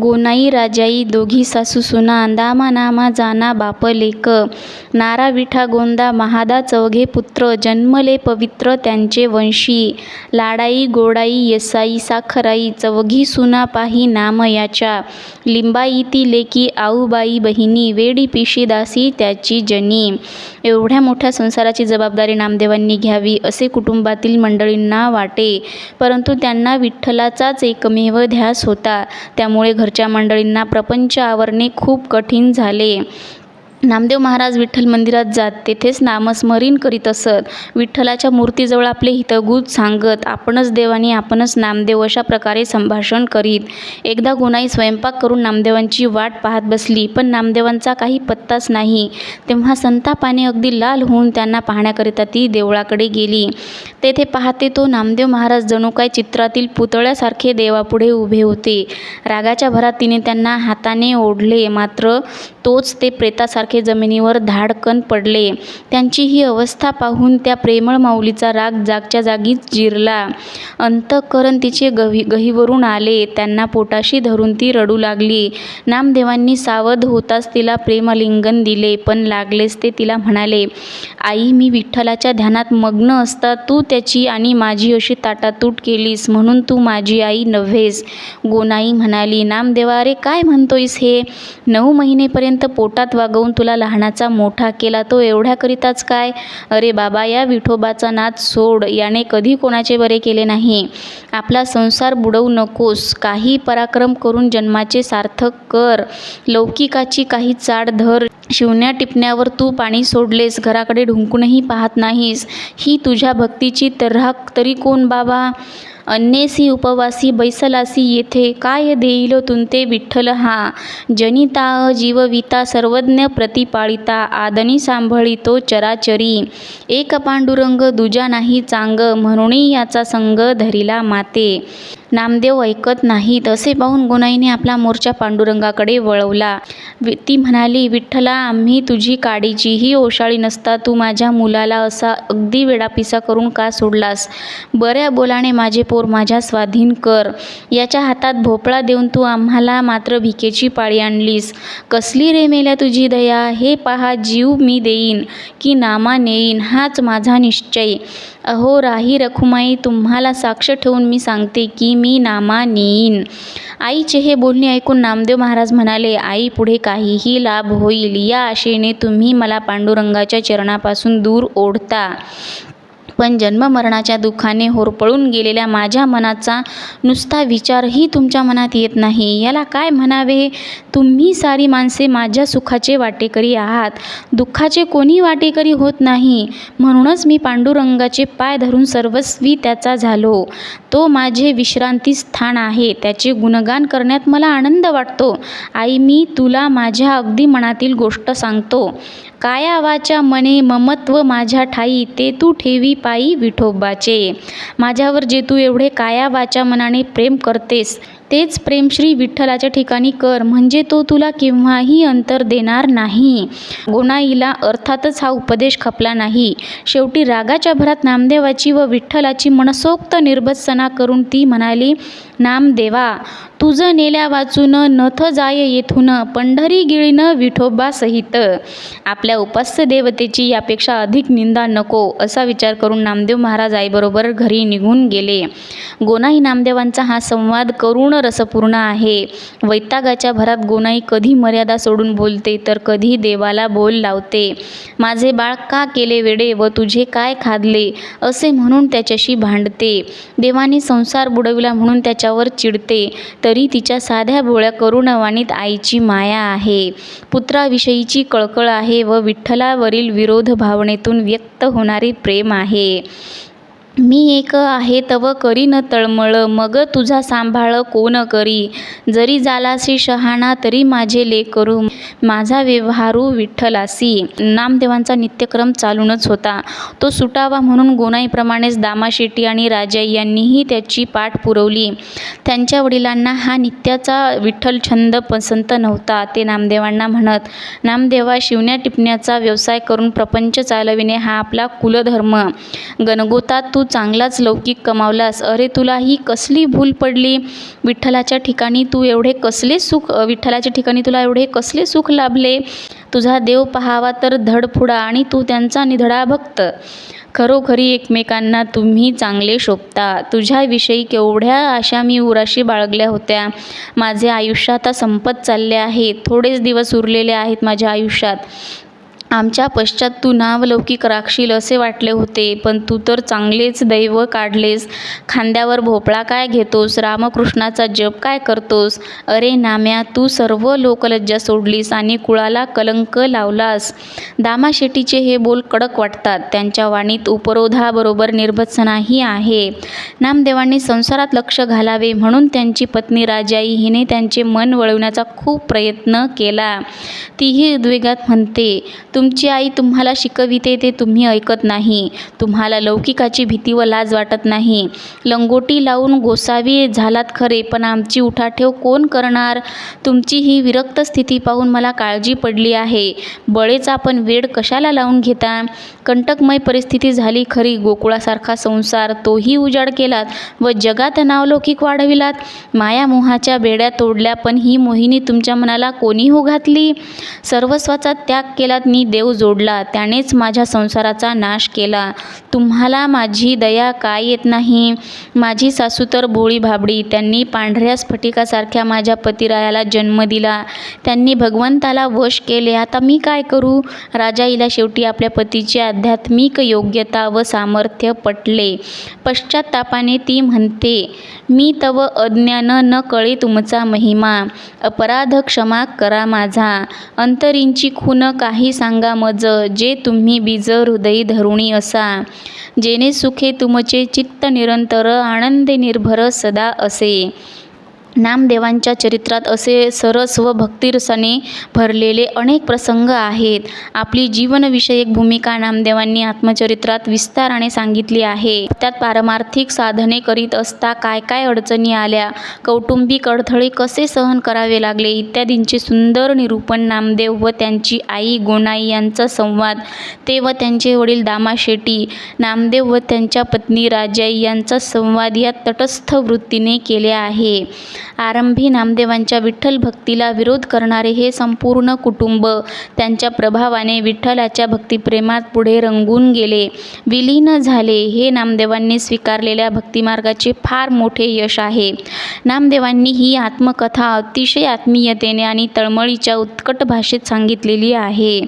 गोनाई राजाई दोघी सासू सुना दामा नामा जाना बाप लेक. नारा विठा गोंदा महादा चौघे पुत्र जन्मले पवित्र त्यांचे वंशी. लाडाई गोडाई येसाई साखराई चौघी सुना पाही नाम याच्या. लिंबाईती लेकी आऊबाई बहिणी वेडी पिशी दासी त्याची जनी. एवढ्या मोठ्या संसाराची जबाबदारी नामदेवांनी घ्यावी असे कुटुंबातील मंडळींना वाटे. परंतु त्यांना विठ्ठलाचाच एकमेव ध्यास होता. त्यामुळे घरच्या मंडळींना प्रपंच आवरणे खूप कठीण झाले. नामदेव महाराज विठ्ठल मंदिरात जात तेथेच नामस्मरण करीत असत. विठ्ठलाच्या मूर्तीजवळ आपले हितगुज सांगत आपणच देव आणि आपणच नामदेव अशा प्रकारे संभाषण करीत. एकदा गुणाई स्वयंपाक करून नामदेवांची वाट पाहत बसली पण नामदेवांचा काही पत्ताच नाही. तेव्हा संतापाने अगदी लाल होऊन त्यांना पाहण्याकरिता ती देवळाकडे गेली. तेथे पाहते तो नामदेव महाराज जणू काय चित्रातील पुतळ्यासारखे देवापुढे उभे होते. रागाच्या भरात तिने त्यांना हाताने ओढले मात्र तोच ते प्रेतासारखे जमिनीवर धाडकन पडले. त्यांची ही अवस्था पाहून त्या प्रेमळ माऊलीचा राग जागच्या जागीच जिरला. अंतःकरण तिचे गही गहीवरून आले. त्यांना पोटाशी धरून ती रडू लागली. नामदेवांनी सावध होताच तिला प्रेमलिंगन दिले पण लागलेच ते तिला म्हणाले आई मी विठ्ठलाच्या ध्यानात मग्न असता तू त्याची आणि माझी अशी ताटातूट केलीस म्हणून तू माझी आई नव्हेस. गोनाई म्हणाली नामदेवा अरे काय म्हणतोयस हे? नऊ महिनेपर्यंत पोटात वागवून तुला लहानाचा मोठा केला तो एवढ्याकरिताच काय? अरे बाबा या विठोबाचा नाद सोड याने कधी कोणाचे बरे केले नाही. आपला संसार बुडवू नकोस काही पराक्रम करून जन्माचे सार्थक कर. लौकिकाची काही चाड धर. शिवण्या टिपण्यावर तू पाणी सोडलेस घराकडे ढुंकूनही पाहत नाहीस. ही तुझ्या भक्तीची तऱ्हाक तरी कोण बाबा? अन्नेसी उपवासी बैसलासी येथे काय देईल तुंते विठ्ठल हा? जनिता जीवविता सर्वज्ञ प्रतिपाळिता आदनी सांभळितो चराचरी. एक पांडुरंग दुजा नाही चांग म्हणूनही याचा संग धरिला माते. नामदेव ऐकत नाहीत असे पाहून गुनाईने आपला मोर्चा पांडुरंगाकडे वळवला. वि ती म्हणाली विठ्ठला आम्ही तुझी काडीचीही ओशाळी नसता तू माझ्या मुलाला असा अगदी वेडापिसा करून का सोडलास? बऱ्या बोलाने माझे पोर माझ्या स्वाधीन कर. याच्या हातात भोपळा देऊन तू आम्हाला मात्र भिकेची पाळी आणलीस. कसली रे मेल्या तुझी दया? हे पहा जीव मी देईन की नामा नेईन हाच माझा निश्चय. अहो राही रखुमाई तुम्हाला साक्ष ठेवून मी सांगते की मी नामा नेईन. आईचे हे बोलणे ऐकून नामदेव महाराज म्हणाले आई पुढे काहीही लाभ होईल. या आशेने तुम्ही मला पांडुरंगाच्या चरणापासून दूर ओढता. पण जन्ममरणाच्या दुःखाने होरपळून गेलेल्या माझ्या मनाचा नुसता विचारही तुमच्या मनात येत नाही. याला काय म्हणावे? तुम्ही सारी माणसे माझ्या सुखाचे वाटेकरी आहात. दुःखाचे कोणी वाटेकरी होत नाही. म्हणूनच मी पांडुरंगाचे पाय धरून सर्वस्वी त्याचा झालो. तो माझे विश्रांती स्थान आहे. त्याचे गुणगान करण्यात मला आनंद वाटतो. आई मी तुला माझ्या अगदी मनातील गोष्ट सांगतो. काया वाचा मने ममत्व माझ्या ठाई ते तू ठेवी पा बाई विठोबाचे. माझ्यावर जे तू एवढे काया वाचा मनाने प्रेम करतेस तेच प्रेम श्री विठ्ठलाच्या ठिकाणी कर म्हणजे तो तुला केव्हाही अंतर देणार नाही. गोनाईला अर्थातच हा उपदेश खपला नाही. शेवटी रागाच्या भरात नामदेवाची व विठ्ठलाची मनसोक्त निर्भत्सना करून ती म्हणाली नामदेवा तुझं नेल्या वाचून नथ जाय येथून पंढरी गिळीन विठोबा सहित. आपल्या उपास्य देवतेची यापेक्षा अधिक निंदा नको असा विचार करून नामदेव महाराज आईबरोबर घरी निघून गेले. गोनाई नामदेवांचा हा संवाद करुण रसपूर्ण आहे. वैतागाच्या भरात गोनाई कधी मर्यादा सोडून बोलते तर कधी देवाला बोल लावते. माझे बाळ का केले वेडे व तुझे काय खादले असे म्हणून त्याच्याशी भांडते. देवाने संसार बुडविला म्हणून त्याच्यावर चिडते तरी तिच्या साध्या भोळ्या करुणवाणीत आईची माया आहे. पुत्राविषयीची कळकळ आहे व विठ्ठलावरील विरोध भावनेतून व्यक्त होणारे प्रेम आहे. मी एक आहे तव करीन तळमळ मग तुझा सांभाळ कोण करी? जरी झालासी शहाणा तरी माझे लेकरू माझा व्यवहारू विठ्ठलासी. नामदेवांचा नित्यक्रम चालूनच होता. तो सुटावा म्हणून गोनाईप्रमाणेच दामाशेट्टी आणि राजाई यांनीही त्याची पाठ पुरवली. त्यांच्या वडिलांना हा नित्याचा विठ्ठल छंद पसंत नव्हता ते नामदेवांना म्हणत नामदेवा शिवण्या टिपण्याचा व्यवसाय करून प्रपंच चालविणे हा आपला कुलधर्म. गणगोतात तू चांगलाच लौकिक कमावलास. अरे तुला ही कसली भूल पडली? विठ्ठलाच्या ठिकाणी तू एवढे कसले सुख विठ्ठलाच्या ठिकाणी तुला एवढे कसले सुख लाभले. तुझा देव पहावा तर धडफुडा आणि तू त्यांचा निधडा भक्त. खरोखरी एकमेकांना तुम्ही चांगले शोभता. तुझ्याविषयी केवढ्या आशा मी उराशी बाळगल्या होत्या. माझे आयुष्य आता संपत चालले आहे. थोडेच दिवस उरलेले आहेत माझ्या आयुष्यात. आमच्या पश्चात तू नावलौकिक राखशील असे वाटले होते पण तू तर चांगलेच दैव काढलेस. खांद्यावर भोपळा काय घेतोस? रामकृष्णाचा जप काय करतोस? अरे नाम्या तू सर्व लोकलज्जा सोडलीस आणि कुळाला कलंक लावलास. दामाशेटीचे हे बोल कडक वाटतात. त्यांच्या वाणीत उपरोधाबरोबर निर्भत्सनाही आहे. नामदेवांनी संसारात लक्ष घालावे म्हणून त्यांची पत्नी राजाई हिने त्यांचे मन वळवण्याचा खूप प्रयत्न केला. तीही उद्वेगात म्हणते तू तुमची आई तुम्हाला शिकविते ते तुम्ही ऐकत नाही. तुम्हाला लौकिकाची भीती व लाज वाटत नाही. लंगोटी लावून गोसावी झालात खरे पण आमची उठाठेव कोण करणार? तुमची ही विरक्त स्थिती पाहून मला काळजी पडली आहे. बळेचा पण वेड कशाला लावून घेता? कंटकमय परिस्थिती झाली खरी गोकुळासारखा संसार तोही उजाड केलात व जगात नावलौकिक वाढविलात. मायामोहाच्या बेड्या तोडल्या पण ही मोहिनी तुमच्या मनाला कोणी हो घातली सर्वस्वाचा त्याग केलात मी देव जोडला त्यानेच माझ्या संसाराचा नाश केला. तुम्हाला माझी दया काय येत नाही? माझी सासू तर भोळी भाबडी त्यांनी पांढऱ्या स्फटिकासारख्या माझ्या पतिरायाला जन्म दिला. त्यांनी भगवंताला वश केले. आता मी काय करू? राजाईला शेवटी आपल्या पतीची आध्यात्मिक योग्यता व सामर्थ्य पटले. पश्चात्तापाने ती म्हणते मी तव अज्ञान न कळे तुमचा महिमा. अपराध क्षमा करा माझा. अंतरींची खून काही सांग मज जे तुम्ही बीज हृदयी धरुणी असा. जेणे सुखे तुमचे चित्त निरंतर आनंदे निर्भर सदा असे. नामदेवांच्या चरित्रात असे सरस व भक्तिरसाने भरलेले अनेक प्रसंग आहेत. आपली जीवनविषयक भूमिका नामदेवांनी आत्मचरित्रात विस्ताराने सांगितली आहे. त्यात पारमार्थिक साधने करीत असता काय काय अडचणी आल्या? कौटुंबिक अडथळे कसे सहन करावे लागले? इत्यादींचे सुंदर निरूपण नामदेव व त्यांची आई गोनाई यांचा संवाद ते व त्यांचे वडील दामाशेट्टी नामदेव व त्यांच्या पत्नी राजाई यांचा संवाद या तटस्थ वृत्तीने केले आहे. आरंभी नामदेवांच्या विठ्ठल भक्तीला विरोध करणारे हे संपूर्ण कुटुंब त्यांच्या प्रभावाने विठ्ठलाच्या भक्तिप्रेमात पुढे रंगून गेले. विलीन झाले. हे नामदेवांनी स्वीकारलेल्या भक्तिमार्गाचे फार मोठे यश आहे. नामदेवांनी ही आत्मकथा अतिशय आत्मीयतेने आणि तळमळीच्या उत्कट भाषेत सांगितलेली आहे.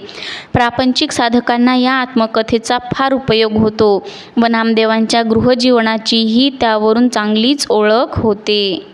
प्रापंचिक साधकांना या आत्मकथेचा फार उपयोग होतो व नामदेवांच्या गृहजीवनाचीही त्यावरून चांगलीच ओळख होते.